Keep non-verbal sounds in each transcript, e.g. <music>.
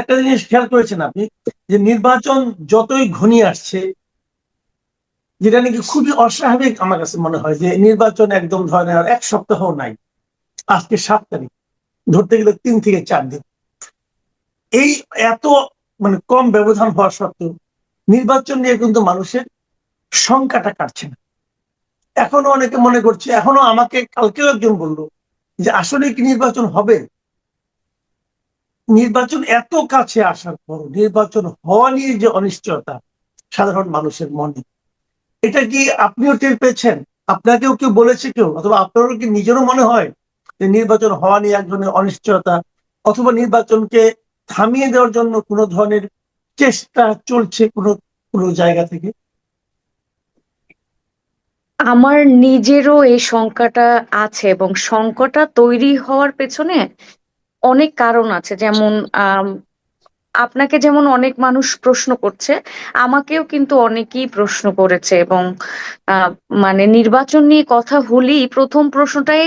একটা জিনিস খেয়াল করেছেন আপনি? যে নির্বাচন যতই ঘনিয়ে আসছে, যেটা নাকি খুবই অস্বাভাবিক আমার কাছে মনে হয় যে নির্বাচন একদম ধরেন আর এক সপ্তাহ নাই। আজকে সাত তারিখ, ধরতে গেলে তিন থেকে চার দিন। এই এত মানে কম ব্যবধান হওয়া সত্ত্বেও নির্বাচন নিয়ে কিন্তু মানুষের সংখ্যাটা কাটছে না। এখনও অনেকে মনে করছে, এখনও আমাকে কালকেও একজন বলল যে আসলে কি নির্বাচন হবে? নির্বাচন এত কাছে আসার পর, নির্বাচন হওয়া নিয়ে যে অনিশ্চয়তা সাধারণ মানুষের মনে, এটা কি আপনিও টের পেয়েছেন? আপনাকেও কেউ বলেছে কেউ? অথবা আপনারও কি নিজেরও মনে হয় যে নির্বাচন হওয়া নিয়ে এক ধরনের অনিশ্চয়তা? অথবা নির্বাচনকে থামিয়ে দেওয়ার জন্য কোনো ধরনের চেষ্টা চলছে কোনো কোনো জায়গা থেকে? আমার নিজেরও এই শঙ্কাটা আছে এবং শঙ্কাটা তৈরি হওয়ার পেছনে অনেক কারণ আছে। যেমন আপনাকে যেমন অনেক মানুষ প্রশ্ন করছে, আমাকেও কিন্তু অনেকেই প্রশ্ন করেছে এবং মানে নির্বাচন নিয়ে কথা হলেই প্রথম প্রশ্নটাই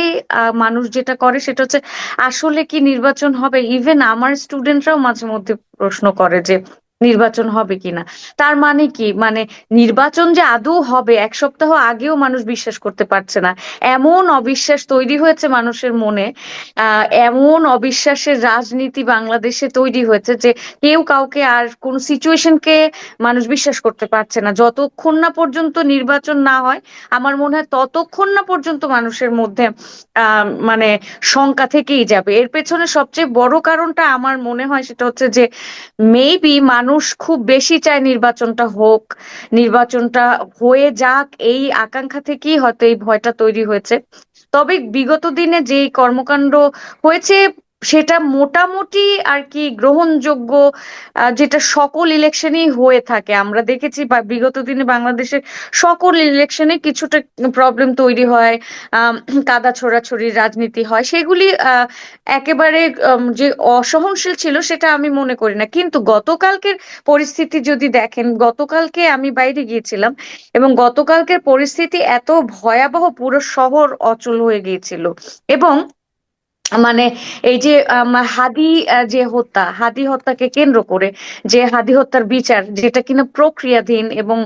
মানুষ যেটা করে সেটা হচ্ছে, আসলে কি নির্বাচন হবে? ইভেন আমার স্টুডেন্টরাও মাঝে মধ্যে প্রশ্ন করে যে নির্বাচন হবে কিনা। তার মানে কি? মানে নির্বাচন যে আদৌ হবে, এক সপ্তাহ আগেও মানুষ বিশ্বাস করতে পারছে না। এমন অবিশ্বাস তৈরি হয়েছে মানুষের মনে এমন অবিশ্বাসের রাজনীতি বাংলাদেশে তৈরি হয়েছে যে কেউ কাউকে আর কোন সিচুয়েশনকে মানুষ বিশ্বাস করতে পারছে না। যতক্ষণ না পর্যন্ত নির্বাচন না হয়, আমার মনে হয় ততক্ষণ না পর্যন্ত মানুষের মধ্যে মানে শঙ্কা থেকেই যাবে। এর পেছনে সবচেয়ে বড় কারণটা আমার মনে হয় সেটা হচ্ছে যে মেবি মানুষ খুব বেশি চায় নির্বাচনটা হোক, নির্বাচনটা হয়ে যাক, এই আকাঙ্ক্ষা থেকেই হয়তো এই ভয়টা তৈরি হয়েছে। তবে বিগত দিনে যেই কর্মকাণ্ড হয়েছে সেটা মোটামুটি আর কি গ্রহণযোগ্য যেটা সকল ইলেকশনেই হয়ে থাকে। আমরা দেখেছি বিগত দিনে বাংলাদেশের সকল ইলেকশনে কিছুটা প্রবলেম তৈরি হয় কাদা ছোড়াছড়ির রাজনীতি হয়। সেগুলি একেবারে যে অসহনশীল ছিল সেটা আমি মনে করি না। কিন্তু গতকালকের পরিস্থিতি যদি দেখেন, গতকালকে আমি বাইরে গিয়েছিলাম এবং গতকালকের পরিস্থিতি এত ভয়াবহ পুরো শহর অচল হয়ে গিয়েছিল। এবং মানে এই যে হাদি যে হত্যা, হাদি হত্যাকে কেন্দ্র করে যে হাদি হত্যার বিচার, যেটা কিনা প্রক্রিয়াধীন এবং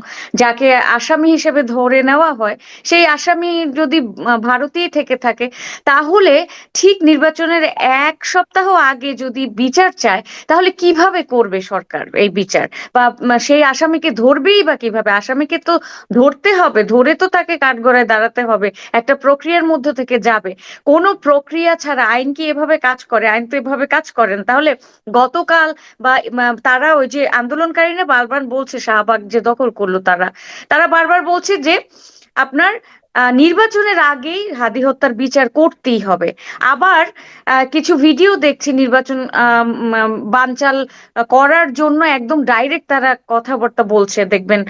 যাকে আসামি হিসেবে ধরে নেওয়া হয়, সেই আসামি যদি ভারতেই থেকে থাকে, তাহলে ঠিক নির্বাচনের এক সপ্তাহ আগে যদি বিচার চায়, তাহলে কীভাবে করবে সরকার এই বিচার? বা সেই আসামিকে ধরবেই বা কীভাবে? আসামিকে তো ধরতে হবে, ধরে তো তাকে কাঠগড়ায় দাঁড়াতে হবে, একটা প্রক্রিয়ার মধ্য থেকে যাবে। কোনো প্রক্রিয়া ছাড়া আইন কি এভাবে কাজ করে? আইন তো এভাবে কাজ করেন তাহলে গতকাল বা তারা ওই যে আন্দোলনকারীরা বারবার বলছে শাহবাগ যে দখল করল তারা। তারা বারবার বলছে যে আপনার নির্বাচনের আগেই হাদি হত্যার বিচার করতেই হবে। আবার কিছু ভিডিও দেখছি নির্বাচন বানচাল করার জন্য একদম ডাইরেক্ট তারা কথাবার্তা বলছে। দেখবেন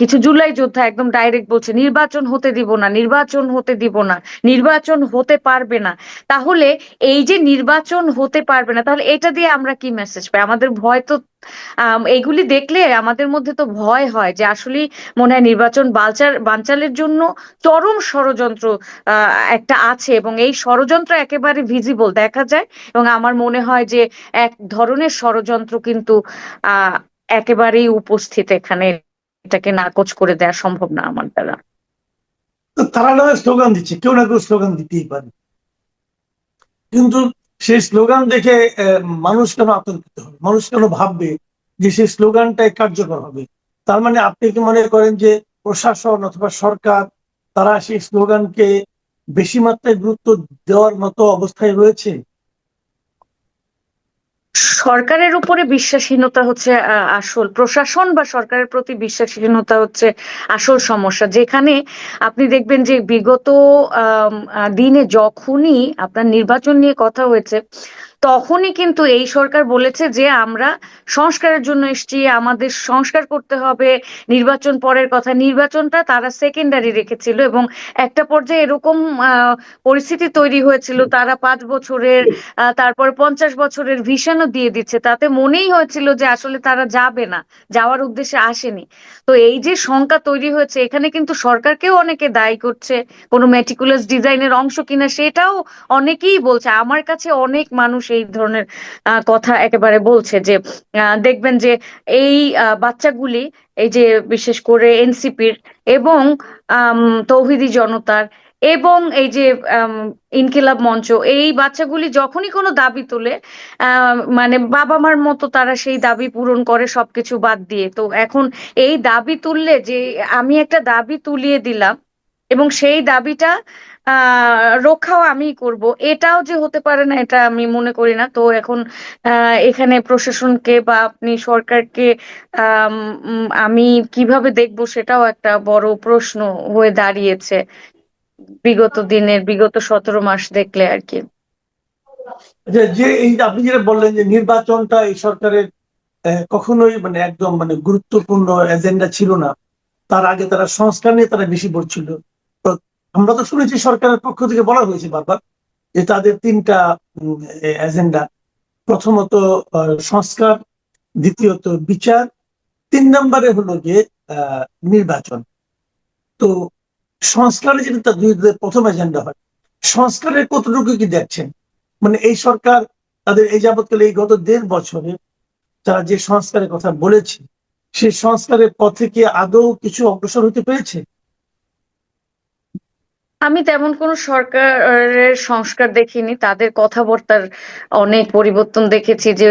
কিছু জুলাই যোদ্ধা একদম ডাইরেক্ট বলছে, নির্বাচন হতে দিব না, নির্বাচন হতে দিব না, নির্বাচন হতে পারবে না। তাহলে এই যে নির্বাচন হতে পারবে না, তাহলে এটা দিয়ে আমরা কি মেসেজ পাই? আমাদের ভয় তো এইগুলি দেখলে আমাদের মধ্যে তো ভয় হয় যে আসলেই মনে হয় নির্বাচন বালচার, বানচালের জন্য চরম ষড়যন্ত্র একটা আছে এবং এই ষড়যন্ত্র একেবারে ভিজিবল দেখা যায় এবং আমার মনে হয় যে এক ধরনের ষড়যন্ত্র কিন্তু আহ একেবারেই উপস্থিত এখানে এটাকে নাকচ করে দেওয়া সম্ভব না আমার দ্বারা। তারা না স্লোগান দিচ্ছে, কেউ না কেউ স্লোগান দিতেই পারে। কিন্তু সেই স্লোগান দেখে মানুষ কেন আতঙ্কিত হবে? মানুষ কেন ভাববে যে সেই স্লোগানটাই কার্যকর হবে? তার মানে আপনি কি মনে করেন যে প্রশাসন অথবা সরকার, তারা সেই স্লোগানকে বেশি মাত্রায় গুরুত্ব দেওয়ার মতো অবস্থায় রয়েছে? সরকারের উপরে বিশ্বাসহীনতা হচ্ছে আসল প্রশাসন বা সরকারের প্রতি বিশ্বাসহীনতা হচ্ছে আসল সমস্যা। যেখানে আপনি দেখবেন যে বিগত দিনে যখনই আপনার নির্বাচন নিয়ে কথা হয়েছে তখনই কিন্তু এই সরকার বলেছে যে আমরা সংস্কারের জন্য এসেছি আমাদের সংস্কার করতে হবে নির্বাচন পরের কথা। নির্বাচনটা তারা সেকেন্ডারি রেখেছিল এবং একটা পর্যায়ে এরকম পরিস্থিতি তৈরি হয়েছিল। তারা পাঁচ বছরের তারপর পঞ্চাশ বছরের ভিশনও দিয়ে দিচ্ছে। তাতে মনেই হয়েছিল যে আসলে তারা যাবে না যাওয়ার উদ্দেশ্যে আসেনি। তো এই যে শঙ্কা তৈরি হয়েছে এখানে কিন্তু সরকারকেও অনেকে দায়ী করছে। কোনো মেটিকুলাস ডিজাইনের অংশ কিনা সেটাও অনেকেই বলছে। আমার কাছে অনেক মানুষ এই ধরনের কথা একেবারে বলছে যে দেখবেন যে এই বাচ্চাগুলি এই যে বিশেষ করে এনসিপির এবং তৌহিদি জনতার এবং এই যে ইনকিলাব মঞ্চ, এই বাচ্চাগুলি যখনই কোনো দাবি তোলে মানে বাবা মার মতো তারা সেই দাবি পূরণ করে, সবকিছু বাদ দিয়ে। তো এখন এই দাবি তুললে যে, আমি একটা দাবি তুলিয়ে দিলাম এবং সেই দাবিটা রক্ষাও আমি করব। এটাও যে হতে পারে না এটা আমি মনে করি না। তো এখন এখানে প্রশাসনকে বা আপনি সরকারকে আম, কীভাবে দেখব সেটাও একটা বড় প্রশ্ন হয়ে দাঁড়িয়েছে। বিগত দিনের বিগত সতেরো মাস দেখলে আর কি। যে যে এই আপনি যেটা বললেন যে নির্বাচনটা এই সরকারের কখনোই মানে একদম মানে গুরুত্বপূর্ণ এজেন্ডা ছিল না। তার আগে তারা সংস্কার নিয়ে তারা বেশি পড়ছিল আমরা তো শুনেছি সরকারের পক্ষ থেকে বলা হয়েছে বারবার যে তাদের তিনটা এজেন্ডা প্রথমত সংস্কার, দ্বিতীয়ত বিচার, তিন নম্বরে হলো গিয়ে নির্বাচন। তো সংস্কারে যেটা তার দুই প্রথম এজেন্ডা হয়, সংস্কারের কতটুকু কি দেখছেন? মানে এই সরকার, তাদের এই যাবৎকালে এই গত দেড় বছরে তারা যে সংস্কারের কথা বলেছে, সেই সংস্কারের পথে কি আদৌ কিছু অগ্রসর হতে পেরেছে? আমি তেমন কোনো সরকারের সংস্কার দেখিনি। তাদের কথাবার্তার অনেক পরিবর্তন দেখেছি যে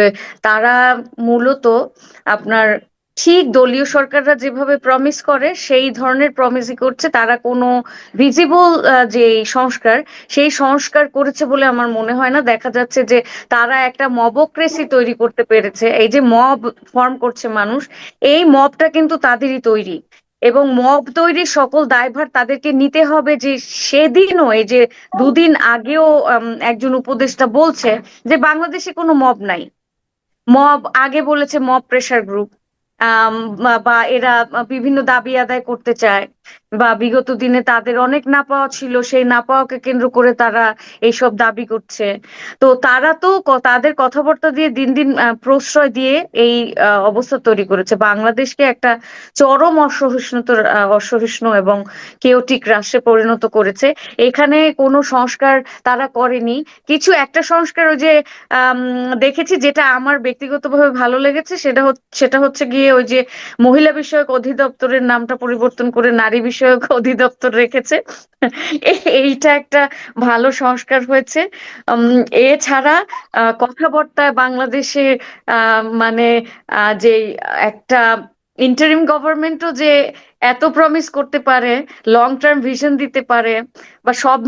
তারা মূলত আপনার ঠিক দলীয় সরকাররা যেভাবে প্রমিস করে, সেই ধরনের প্রমিসই করছে। তারা কোনো ভিজিবল যে সংস্কার, সেই সংস্কার করেছে বলে আমার মনে হয় না। দেখা যাচ্ছে যে তারা একটা মবক্রেসি তৈরি করতে পেরেছে। এই যে মব ফর্ম করছে মানুষ, এই মবটা কিন্তু তাদেরই তৈরি। এবং মব তৈরির সকল দায়ভার তাদেরকে নিতে হবে যে সেদিনও, এই যে দুদিন আগেও একজন উপদেষ্টা বলছে যে বাংলাদেশে কোনো মব নাই। মব আগে বলেছে মব প্রেশার গ্রুপ বা এরা বিভিন্ন দাবি আদায় করতে চায়। বা বিগত দিনে তাদের অনেক না পাওয়া ছিল, সেই না পাওয়াকে কেন্দ্র করে তারা এইসব দাবি করছে। তো তারা তো তাদের কথাবার্তা দিয়ে দিন দিন প্রশ্রয় দিয়ে এই অবস্থা তৈরি করেছে। বাংলাদেশকে একটা চরম অসহিষ্ণুতার অসহিষ্ণু এবং কেওটিক রাষ্ট্রে পরিণত করেছে। এখানে কোনো সংস্কার তারা করেনি। কিছু একটা সংস্কার ওই যে দেখেছি যেটা আমার ব্যক্তিগতভাবে ভালো লেগেছে, সেটা সেটা হচ্ছে গিয়ে ওই যে মহিলা বিষয়ক অধিদপ্তরের নামটা পরিবর্তন করে নারী বিষয়ক <laughs> অধিদপ্তর রেখেছে। <laughs> এইটা একটা ভালো সংস্কার হয়েছে। এছাড়া কথাবার্তায় বাংলাদেশে মানে যে একটা ইন্টারিম গভর্নমেন্টও যে এত প্রমিস করতে পারে লং টার্ম ভিশন দিতে পারে, বা সব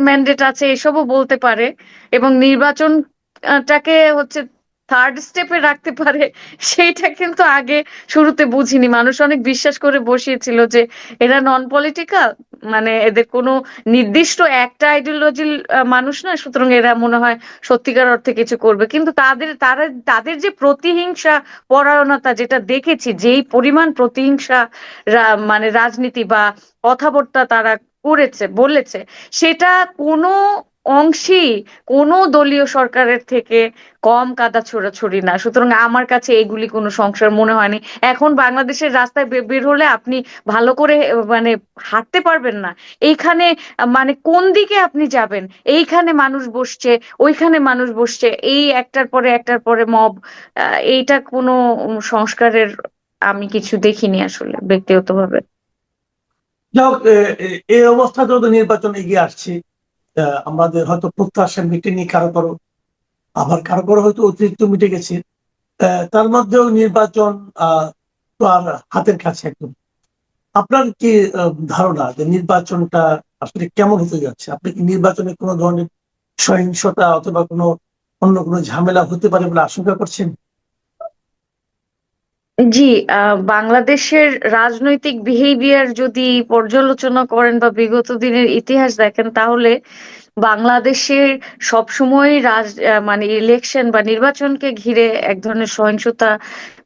ম্যান্ডেট আছে, এসবও বলতে পারে, এবং নির্বাচনটাকে হচ্ছে থার্ড স্টেপে রাখতে পারে, সেইটা কিন্তু আগে শুরুতে বুঝিনি। মানুষ অনেক বিশ্বাস করে বসিয়েছিল যে এরা নন পলিটিক্যাল মানে এদের কোনো নির্দিষ্ট একটা আইডিওলজির মানুষ না সুতরাং এরা মনে হয় সত্যিকার অর্থে কিছু করবে। কিন্তু তাদের, তারা, তাদের যে প্রতিহিংসা পরায়ণতা যেটা দেখেছি, যেই পরিমাণ প্রতিহিংসা মানে রাজনীতি বা কথাবার্তা তারা করেছে, বলেছে, সেটা কোনো অংশেই কোনো দলীয় সরকারের থেকে কম কাদা ছোড়াছড়ি না। সুতরাং আমার কাছে এগুলি কোনো সংসার মনে হয়নি। এখন বাংলাদেশের রাস্তায় বের হলে আপনি ভালো করে মানে হাঁটতে পারবেন না। এইখানে মানে কোন দিকে আপনি যাবেন? এইখানে মানুষ বসছে, ওইখানে মানুষ বসছে, এই একটার পরে একটার পরে মব। এইটা কোনো সংস্কারের আমি কিছু দেখিনি আসলে, ব্যক্তিগতভাবে। যাই এই অবস্থা তো নির্বাচন এগিয়ে আসছে আমাদের হয়তো প্রত্যাশা মিটেনি কারও কারও আবার কারও কারও হয়তো অতিরিক্ত মিটে গেছে। তার মধ্যেও নির্বাচন তো আর হাতের কাছে একদম। আপনার কি ধারণা যে নির্বাচনটা আসলে কেমন হতে যাচ্ছে? আপনি কি নির্বাচনে কোনো ধরনের সহিংসতা অথবা কোনো অন্য কোনো ঝামেলা হতে পারে বলে আশঙ্কা করছেন? জি আহ, বাংলাদেশের রাজনৈতিক বিহেভিয়ার যদি পর্যালোচনা করেন বা বিগত দিনের ইতিহাস দেখেন তাহলে বাংলাদেশের সবসময় রাজ আহ, মানে ইলেকশন বা নির্বাচনকে ঘিরে এক ধরনের সহিংসতা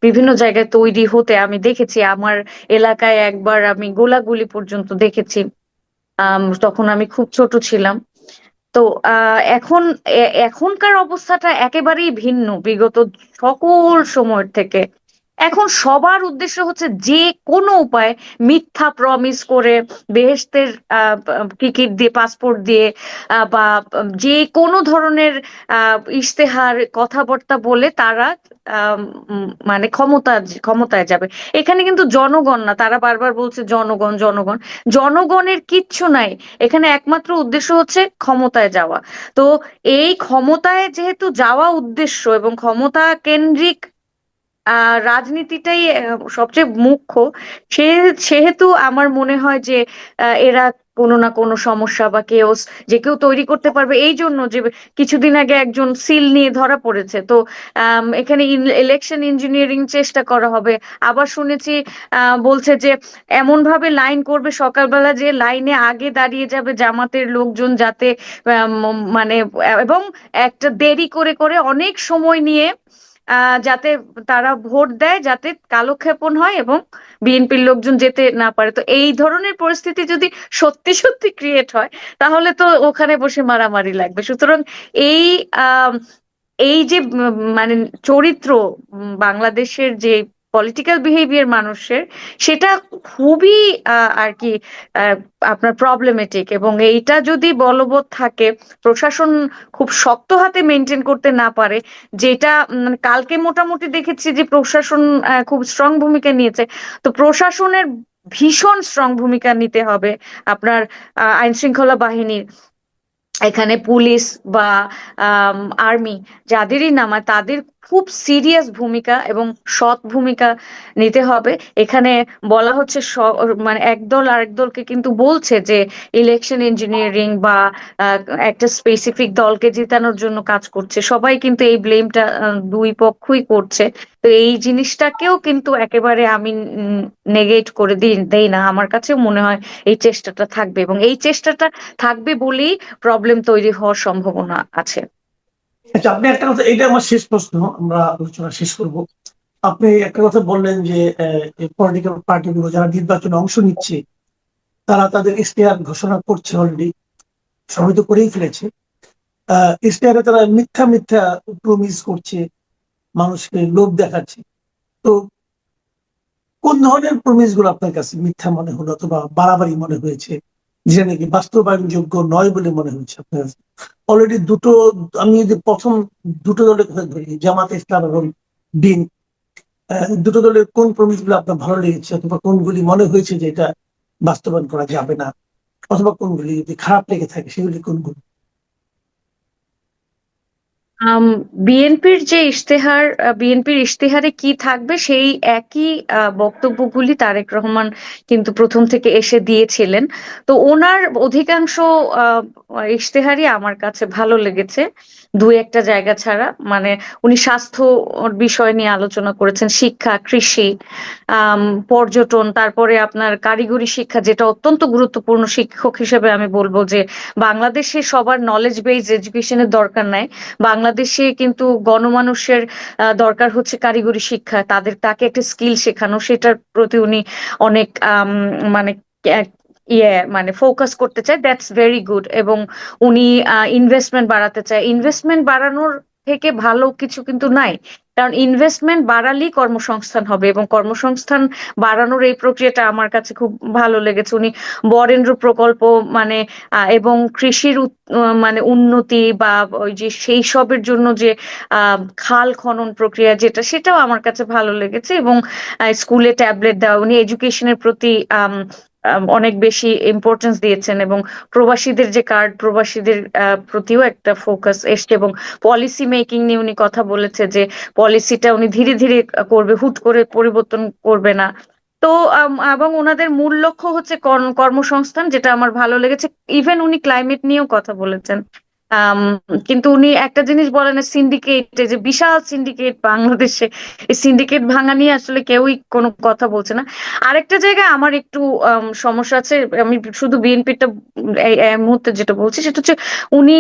বিভিন্ন জায়গায় তৈরি হতে আমি দেখেছি। আমার এলাকায় একবার আমি গোলাগুলি পর্যন্ত দেখেছি। তখন আমি খুব ছোট ছিলাম। তো আহ, এখন এখনকার অবস্থাটা একেবারেই ভিন্ন বিগত সকল সময়ের থেকে। এখন সবার উদ্দেশ্য হচ্ছে যে কোনো উপায়ে মিথ্যা প্রমিস করে বেহেশতের আহ, টিকিট দিয়ে পাসপোর্ট দিয়ে বা যে কোনো ধরনের ইশতেহার কথাবার্তা বলে তারা মানে ক্ষমতা ক্ষমতায় যাবে। এখানে কিন্তু জনগণ না তারা বারবার বলছে জনগণ জনগণ। জনগণের কিচ্ছু নাই। এখানে একমাত্র উদ্দেশ্য হচ্ছে ক্ষমতায় যাওয়া। তো এই ক্ষমতায় যেহেতু যাওয়া উদ্দেশ্য এবং ক্ষমতা কেন্দ্রিক রাজনীতিটাই সবচেয়ে মুখ্য। সে, সেহেতু আমার মনে হয় যে এরা কোনো না কোনো সমস্যা বা কেওস যে কেউ তৈরি করতে পারবে, এই জন্য যে কিছুদিন আগে একজন সিল নিয়ে ধরা পড়েছে। তো এখানে ইলেকশন ইঞ্জিনিয়ারিং চেষ্টা করা হবে। আবার শুনেছি বলছে যে এমন ভাবে লাইন করবে, সকালবেলা যে লাইনে আগে দাঁড়িয়ে যাবে জামাতের লোকজন যাতে মানে এবং একটা দেরি করে করে অনেক সময় নিয়ে যাতে তারা ভোট দেয়, যাতে কালক্ষেপণ হয় এবং বিএনপির লোকজন যেতে না পারে। তো এই ধরনের পরিস্থিতি যদি সত্যি সত্যি ক্রিয়েট হয়, তাহলে তো ওখানে বসে মারামারি লাগবে। সুতরাং এই এই যে মানে চরিত্র বাংলাদেশের যে পলিটিক্যাল বিহেভিয়ার মানুষের, সেটা খুবই আর কি আপনার প্রবলেমেটিক এবং এইটা যদি বলবৎ থাকে, প্রশাসন খুব শক্ত হাতে মেনটেন করতে না পারে, যেটা মানে কালকে মোটামুটি দেখেছি যে প্রশাসন খুব স্ট্রং ভূমিকা নিয়েছে, তো প্রশাসনের ভীষণ স্ট্রং ভূমিকা নিতে হবে আপনার আইন শৃঙ্খলা বাহিনীর। এখানে পুলিশ বা আর্মি, যাদেরই নামায় তাদের খুব সিরিয়াস ভূমিকা এবং সৎ ভূমিকা নিতে হবে। এখানে বলা হচ্ছে মানে একদল আরেক দলকে কিন্তু বলছে যে ইলেকশন ইঞ্জিনিয়ারিং বা একটা স্পেসিফিক দলকে জেতানোর জন্য কাজ করছে। সবাই কিন্তু এই ব্লেমটা দুই পক্ষই করছে। তো এই জিনিসটাকেও কিন্তু একেবারে আমি নেগেট করে দিই দেই না। আমার কাছেও মনে হয় এই চেষ্টাটা থাকবে এবং এই চেষ্টাটা থাকবে বলেই প্রবলেম তৈরি হওয়ার সম্ভাবনা আছে। আচ্ছা আপনি একটা কথা এটা আমার শেষ প্রশ্ন আমরা আলোচনা শেষ করব। আপনি একটা কথা বললেন যে পলিটিক্যাল পার্টিগুলো যারা নির্বাচনে অংশ নিচ্ছে তারা তাদের ইশতেহার ঘোষণা করছে অলরেডি সবাই তো করেই ফেলেছে। আহ, ইশতেহারে তারা মিথ্যা মিথ্যা প্রমিস করছে মানুষকে লোভ দেখাচ্ছে। তো কোন ধরনের প্রমিসগুলো আপনার কাছে মিথ্যা মনে হলো অথবা বাড়াবাড়ি মনে হয়েছে? যেটা নাকি বাস্তবায়নযোগ্য নয় বলে মনে হচ্ছে আপনার। অলরেডি দুটো, আমি যদি প্রথম দুটো দলের কথা ধরি, জামাত ইসলাম এবং বিন দুটো দলের কোন প্রমিসগুলো আপনার ভালো লেগেছে অথবা কোনগুলি মনে হয়েছে যে এটা বাস্তবায়ন করা যাবে না? অথবা কোনগুলি যদি খারাপ লেগে থাকে, সেগুলি কোনগুলি? বিএনপির যে ইশতেহার বিএনপির ইশতেহারে কি থাকবে সেই একই বক্তব্যগুলি তারেক রহমান কিন্তু প্রথম থেকে এসে দিয়েছিলেন। তো ওনার অধিকাংশ ইশতেহারই আমার কাছে ভালো লেগেছে। দু একটা জায়গা ছাড়া মানে উনি স্বাস্থ্য বিষয় নিয়ে আলোচনা করেছেন, শিক্ষা, কৃষি পর্যটন, তারপরে আপনার কারিগরি শিক্ষা, যেটা অত্যন্ত গুরুত্বপূর্ণ শিক্ষক হিসেবে আমি বলব যে বাংলাদেশে সবার নলেজ বেসড এডুকেশনের দরকার নাই। বাংলাদেশে কিন্তু গণমানুষের দরকার হচ্ছে কারিগরি শিক্ষা। তাদের, তাকে একটা স্কিল শেখানো, সেটার প্রতি উনি অনেক মানে ইয়ে মানে ফোকাস করতে চায়। দ্যাটস ভেরি গুড এবং উনি ইনভেস্টমেন্ট বাড়াতে চায়। ইনভেস্টমেন্ট বাড়ানোর থেকে ভালো কিছু কিন্তু নাই। কারণ ইনভেস্টমেন্ট বাড়ালেই কর্মসংস্থান হবে এবং কর্মসংস্থান বাড়ানোর এই প্রক্রিয়াটা আমার কাছে খুব ভালো লেগেছে। উনি বরেন্দ্র প্রকল্প মানে এবং কৃষির মানে উন্নতি বা ওই যে সেই সবের জন্য যে খাল খনন প্রক্রিয়া যেটা, সেটাও আমার কাছে ভালো লেগেছে এবং স্কুলে ট্যাবলেট দেওয়া, উনি এডুকেশনের প্রতি অনেক বেশি ইম্পর্টেন্স দিয়েছেন এবং প্রবাসীদের যে কার্ড প্রবাসীদের প্রতিও একটা ফোকাস এসছে এবং পলিসি মেকিং নিয়ে উনি কথা বলেছে যে পলিসিটা উনি ধীরে ধীরে করবে, হুট করে পরিবর্তন করবে না। তো এবং ওনাদের মূল লক্ষ্য হচ্ছে কর্ম- কর্মসংস্থান, যেটা আমার ভালো লেগেছে। ইভেন উনি ক্লাইমেট নিয়েও কথা বলেছেন। কিন্তু উনি একটা জিনিস বলেন সিন্ডিকেট যে বিশাল সিন্ডিকেট বাংলাদেশে, এই সিন্ডিকেট ভাঙা নিয়ে আসলে কেউই কোনো কথা বলছে না। আরেকটা জায়গায় আমার একটু সমস্যা আছে, আমি শুধু বিএনপিটা এই মুহূর্তে যেটা বলছি, সেটা হচ্ছে উনি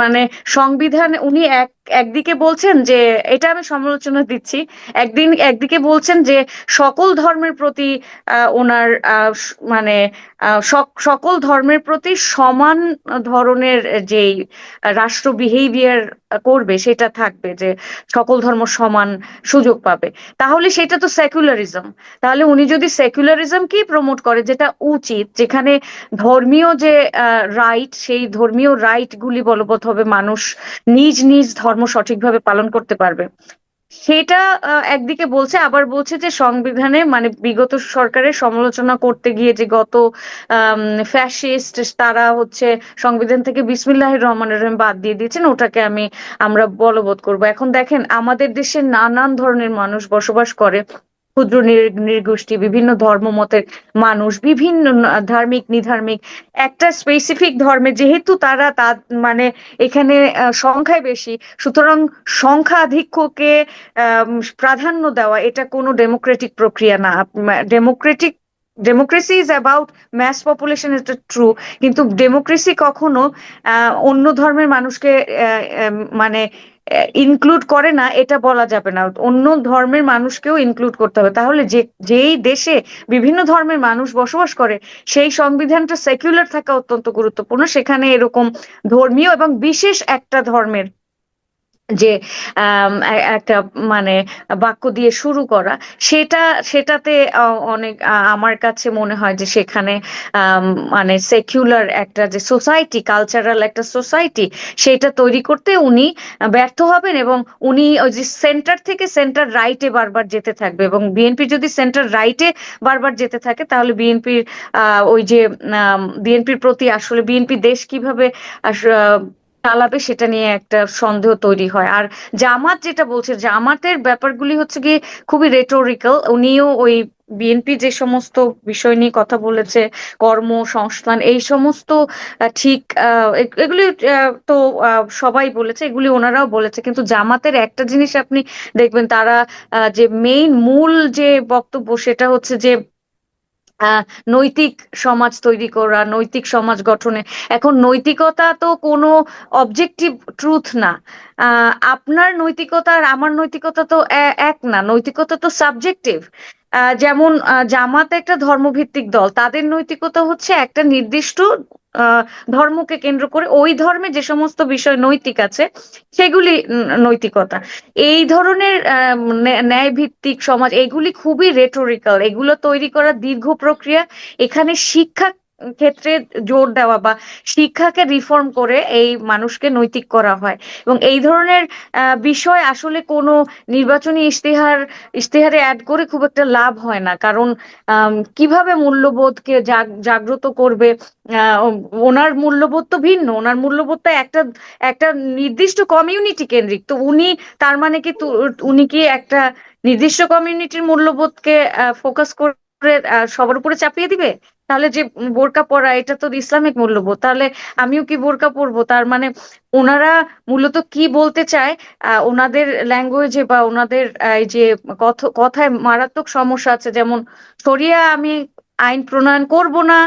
মানে সংবিধান, উনি এক একদিকে বলছেন যে, এটা আমি সমালোচনা দিচ্ছি, একদিন, একদিকে বলছেন যে, সকল ধর্মের প্রতি ওনার মানে সকল ধর্মের প্রতি সমান ধরনের যেই রাষ্ট্র বিহেভিয়ার করবে, সেটা থাকবে যে সকল ধর্ম সমান সুযোগ পাবে। তাহলে সেটা তো সেকুলারিজম তাহলে উনি যদি সেকুলারিজম কি প্রমোট করে, যেটা উচিত, যেখানে ধর্মীয় যে রাইট সেই ধর্মীয় রাইট গুলি বলবৎ হবে মানুষ নিজ নিজ ধর্ম সঠিকভাবে পালন করতে পারবে। সেটা একদিকে বলছে, আবার বলছে যে সংবিধানে মানে বিগত সরকারের সমালোচনা করতে গিয়ে যে গত ফ্যাসিস্ট তারা হচ্ছে সংবিধান থেকে বিসমিল্লাহ রহমান রহিম বাদ দিয়ে দিয়েছেন, ওটাকে আমি, আমরা বলবৎ করব। এখন দেখেন, আমাদের দেশে নানান ধরনের মানুষ বসবাস করে। ক্ষুদ্র নৃগোষ্ঠী, বিভিন্ন ধর্মমতের মানুষ, বিভিন্ন ধার্মিক, নিধার্মিক। একটা স্পেসিফিক ধর্মে যেহেতু তারা তা মানে এখানে সংখ্যায় বেশি, সুতরাং সংখ্যাধিক্যকে প্রাধান্য দেওয়া এটা কোনো ডেমোক্রেটিক প্রক্রিয়া না। Democratic democracy is about mass population এটা ট্রু কিন্তু ডেমোক্রেসি কখনো অন্য ধর্মের মানুষকে মানে ইনক্লুড করে না, এটা বলা যাবে না। অন্য ধর্মের মানুষকেও ইনক্লুড করতে হবে। তাহলে যে, যেই দেশে বিভিন্ন ধর্মের মানুষ বসবাস করে, সেই সংবিধানটা সেকুলার থাকা অত্যন্ত গুরুত্বপূর্ণ। সেখানে এরকম ধর্মীয় এবং বিশেষ একটা ধর্মের যে একটা মানে বাক্য দিয়ে শুরু করা, সেটা, সেটাতে অনেক আমার কাছে মনে হয় যে সেখানে মানে সেকুলার একটা যে সোসাইটি কালচারাল একটা সোসাইটি সেটা তৈরি করতে উনি ব্যর্থ হবেন এবং উনি ওই যে সেন্টার থেকে সেন্টার রাইটে বারবার যেতে থাকবে এবং বিএনপি যদি সেন্টার রাইটে বারবার যেতে থাকে, তাহলে বিএনপির ওই যে বিএনপির প্রতি আসলে বিএনপি দেশ কীভাবে চালাবে সেটা নিয়ে একটা সন্দেহ তৈরি হয়। আর জামাত যেটা বলছে, জামাতের ব্যাপারগুলি হচ্ছে গিয়ে খুবই রেটোরিক্যাল উনিও ওই বিএনপি যে সমস্ত বিষয় নিয়ে কথা বলেছে কর্মসংস্থান এই সমস্ত ঠিক এগুলি তো সবাই বলেছে, এগুলি ওনারাও বলেছে। কিন্তু জামাতের একটা জিনিস আপনি দেখবেন, তারা যে মেইন মূল যে বক্তব্য সেটা হচ্ছে যে নৈতিক সমাজ তৈরি করা, নৈতিক সমাজ গঠনে। এখন নৈতিকতা তো কোনো অবজেক্টিভ ট্রুথ না। আপনার নৈতিকতা আর আমার নৈতিকতা তো এক না। নৈতিকতা তো সাবজেক্টিভ যেমন জামাত একটা ধর্মভিত্তিক দল, তাদের নৈতিকতা হচ্ছে একটা নির্দিষ্ট ধর্মকে কেন্দ্র করে ওই ধর্মে যে সমস্ত বিষয় নৈতিক আছে সেগুলি নৈতিকতা। এই ধরনের আহ, ভিত্তিক সমাজ এগুলি খুবই রেটোরিক্যাল এগুলো তৈরি করা দীর্ঘ প্রক্রিয়া। এখানে শিক্ষা ক্ষেত্রে জোর দেওয়া বা শিক্ষাকে রিফর্ম করে এই মানুষকে নৈতিক করা হয়। এবং এই ধরনের বিষয় আসলে কোনো নির্বাচনী ইশতেহার, ইশতেহারে অ্যাড করে খুব একটা লাভ হয় না। কারণ কীভাবে মূল্যবোধকে জাগ- জাগ্রত করবে? ওনার মূল্যবোধ তো ভিন্ন। ওনার মূল্যবোধটা একটা একটা নির্দিষ্ট কমিউনিটি কেন্দ্রিক। তো উনি তার মানে কি তু- উনি কি একটা নির্দিষ্ট কমিউনিটির মূল্যবোধকে ফোকাস করে সবার উপরে চাপিয়ে দিবে? তাহলে যে বোরকা পরা এটা তো ইসলামিক মূল্যবোধ। তাহলে আমিও কি বোরকা পরবো? তার মানে ওনারা মূলত কি বলতে চায়? আহ, ওনাদের ল্যাঙ্গুয়েজে বা ওনাদের এই যে কথ- কথায় মারাত্মক সমস্যা আছে। যেমন সরিয়া আমি আইন প্রণয়ন করব না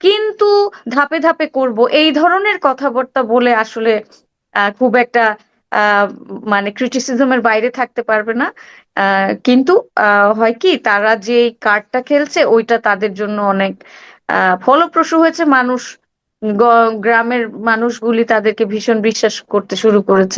কিন্তু ধাপে ধাপে করব। এই ধরনের কথাবার্তা বলে আসলে খুব একটা মানে ক্রিটিসিজমের বাইরে থাকতে পারবে না। কিন্তু হয় কি তারা যে কার্ডটা খেলছে ওইটা তাদের জন্য অনেক ফলপ্রসূ হয়েছে মানুষ গ্রামের মানুষগুলি তাদেরকে ভীষণ বিশ্বাস করতে শুরু করেছে।